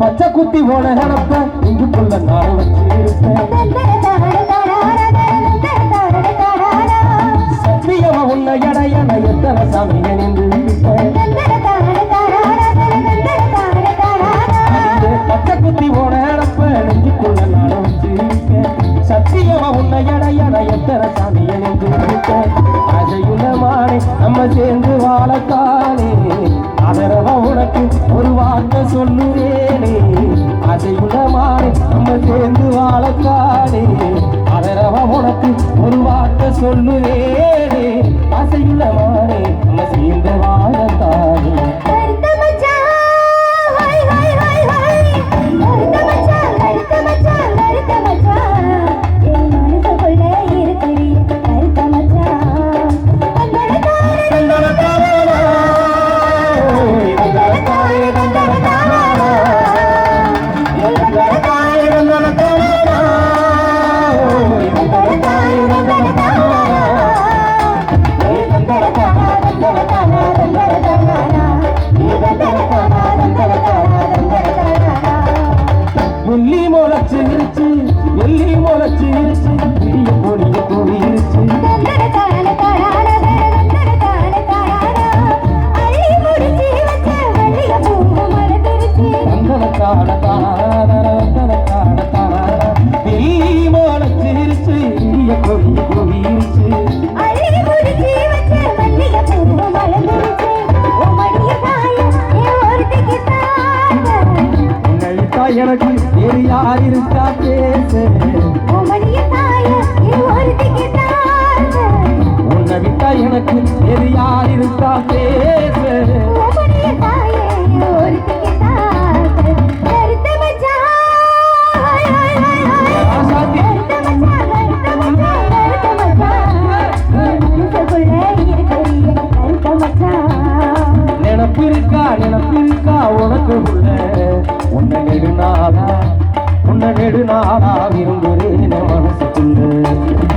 பச்சை குத்தி போன நினப்ப இங்குக்குள்ள நான் வச்சிருப்பேன் எடையன எத்தனை சாமி நின்று விட்டேன் நம்ம சேர்ந்து வாழத்தானே. அதரவ உனக்கு ஒரு வார்த்தை சொல்லுவேனே. அசையுள்ள மாறி நம்ம சேர்ந்து வாழத்தானே. அதரவ உனக்கு ஒரு வார்த்தை சொல்லுவேனே. எனக்கு தெரியா இருக்கா பேசு உன்னை விட்டா எனக்கு தெரியா இருக்கா? இருக்கா நினப்பிருக்கா உனக்கு உள்ள. உன்னை நெடுநாளா உன்னை நெடுநாளா விரும்புகிறேன் மனசுக்குள்ள.